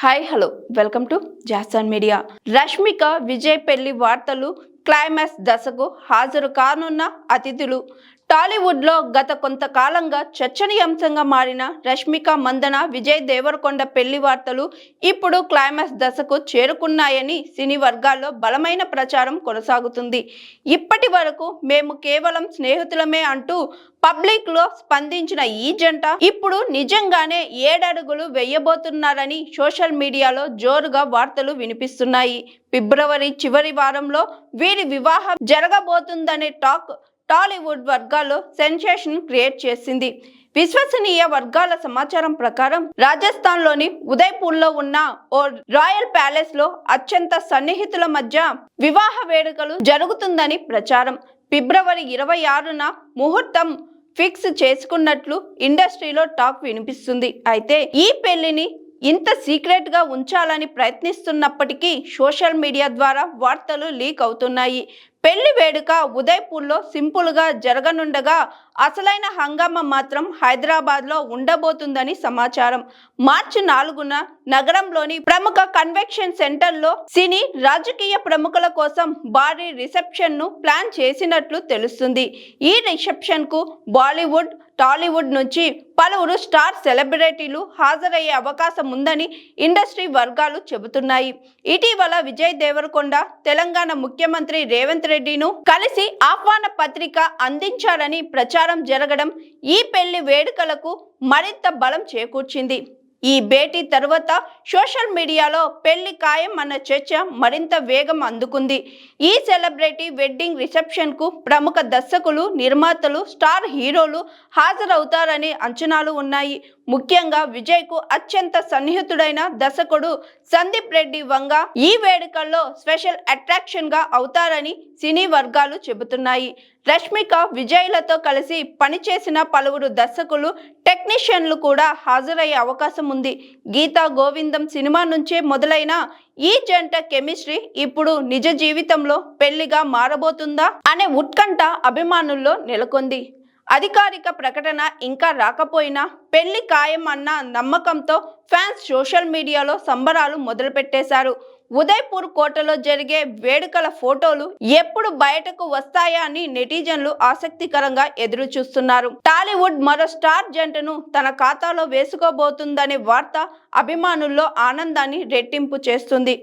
Hi hello welcome to Jason media Rashmika Vijay పెళ్ళి వార్తలు climax దశకు హాజరు కానున్న అతిథులు. టాలీవుడ్లో గత కొంతకాలంగా చర్చనీయాంశంగా మారిన రష్మిక మందన విజయ్ దేవరకొండ పెళ్ళి వార్తలు ఇప్పుడు క్లైమాక్స్ దశకు చేరుకున్నాయని సినీ వర్గాల్లో బలమైన ప్రచారం కొనసాగుతుంది. ఇప్పటి వరకు మేము కేవలం స్నేహితులమే అంటూ పబ్లిక్లో స్పందించిన ఈ జంట ఇప్పుడు నిజంగానే ఏడడుగులు వెయ్యబోతున్నారని సోషల్ మీడియాలో జోరుగా వార్తలు వినిపిస్తున్నాయి. ఫిబ్రవరి చివరి వారంలో వీరి వివాహం జరగబోతుందనే టాక్ టాలీవుడ్ వర్గాల్లో సెన్సేషన్ క్రియేట్ చేసింది. విశ్వసనీయ వర్గాల సమాచారం ప్రకారం రాజస్థాన్లోని ఉదయ్పూర్లో ఉన్న ఓ రాయల్ ప్యాలెస్లో అత్యంత సన్నిహితుల మధ్య వివాహ వేడుకలు జరుగుతుందని ప్రచారం. ఫిబ్రవరి ఇరవై ఆరున ముహూర్తం ఫిక్స్ చేసుకున్నట్లు ఇండస్ట్రీలో టాక్ వినిపిస్తుంది. అయితే ఈ పెళ్ళిని ఇంత సీక్రెట్గా ఉంచాలని ప్రయత్నిస్తున్నప్పటికీ సోషల్ మీడియా ద్వారా వార్తలు లీక్ అవుతున్నాయి. పెళ్ళి వేడుక ఉదయ్పూర్లో సింపుల్గా జరగనుండగా అసలైన హంగామా మాత్రం హైదరాబాద్లో ఉండబోతుందని సమాచారం. మార్చి నాలుగున నగరంలోని ప్రముఖ కన్వెక్షన్ సెంటర్లో సినీ రాజకీయ ప్రముఖుల కోసం భారీ రిసెప్షన్ను ప్లాన్ చేసినట్లు తెలుస్తుంది. ఈ రిసెప్షన్కు బాలీవుడ్ టాలీవుడ్ నుంచి పలువురు స్టార్ సెలబ్రిటీలు హాజరయ్యే అవకాశం ఉందని ఇండస్ట్రీ వర్గాలు చెబుతున్నాయి. ఇటీవల విజయ్ దేవరకొండ తెలంగాణ ముఖ్యమంత్రి రేవంత్ రెడ్డిను కలిసి ఆహ్వాన పత్రిక అందించారని ప్రచారం జరగడం ఈ పెళ్ళి వేడుకలకు మరింత బలం చేకూర్చింది. ఈ భేటీ తరువాత సోషల్ మీడియాలో పెళ్ళి ఖాయం అన్న చర్చ మరింత వేగం అందుకుంది. ఈ సెలబ్రిటీ వెడ్డింగ్ రిసెప్షన్కు ప్రముఖ దర్శకులు నిర్మాతలు స్టార్ హీరోలు హాజరవుతారని అంచనాలు ఉన్నాయి. ముఖ్యంగా విజయ్కు అత్యంత సన్నిహితుడైన దర్శకుడు సందీప్ రెడ్డి వంగ ఈ వేడుకల్లో స్పెషల్ అట్రాక్షన్గా అవుతారని సినీ వర్గాలు చెబుతున్నాయి. రష్మిక విజయ్లతో కలిసి పనిచేసిన పలువురు దర్శకులు టెక్నీషియన్లు కూడా హాజరయ్యే అవకాశం ఉంది. గీతా గోవిందం సినిమా నుంచే మొదలైన ఈ జంట కెమిస్ట్రీ ఇప్పుడు నిజ జీవితంలో పెళ్ళిగా మారబోతుందా అనే ఉత్కంఠ అభిమానుల్లో నెలకొంది. అధికారిక ప్రకటన ఇంకా రాకపోయినా పెళ్ళి ఖాయం అన్న నమ్మకంతో ఫ్యాన్స్ సోషల్ మీడియాలో సంబరాలు మొదలుపెట్టేశారు. ఉదయ్పూర్ కోటలో జరిగే వేడుకల ఫోటోలు ఎప్పుడు బయటకు వస్తాయా అని నెటిజన్లు ఆసక్తికరంగా ఎదురు చూస్తున్నారు టాలీవుడ్ మరో స్టార్ జంటను తన ఖాతాలో వేసుకోబోతుందనే వార్త అభిమానుల్లో ఆనందాన్ని రెట్టింపు చేస్తుంది.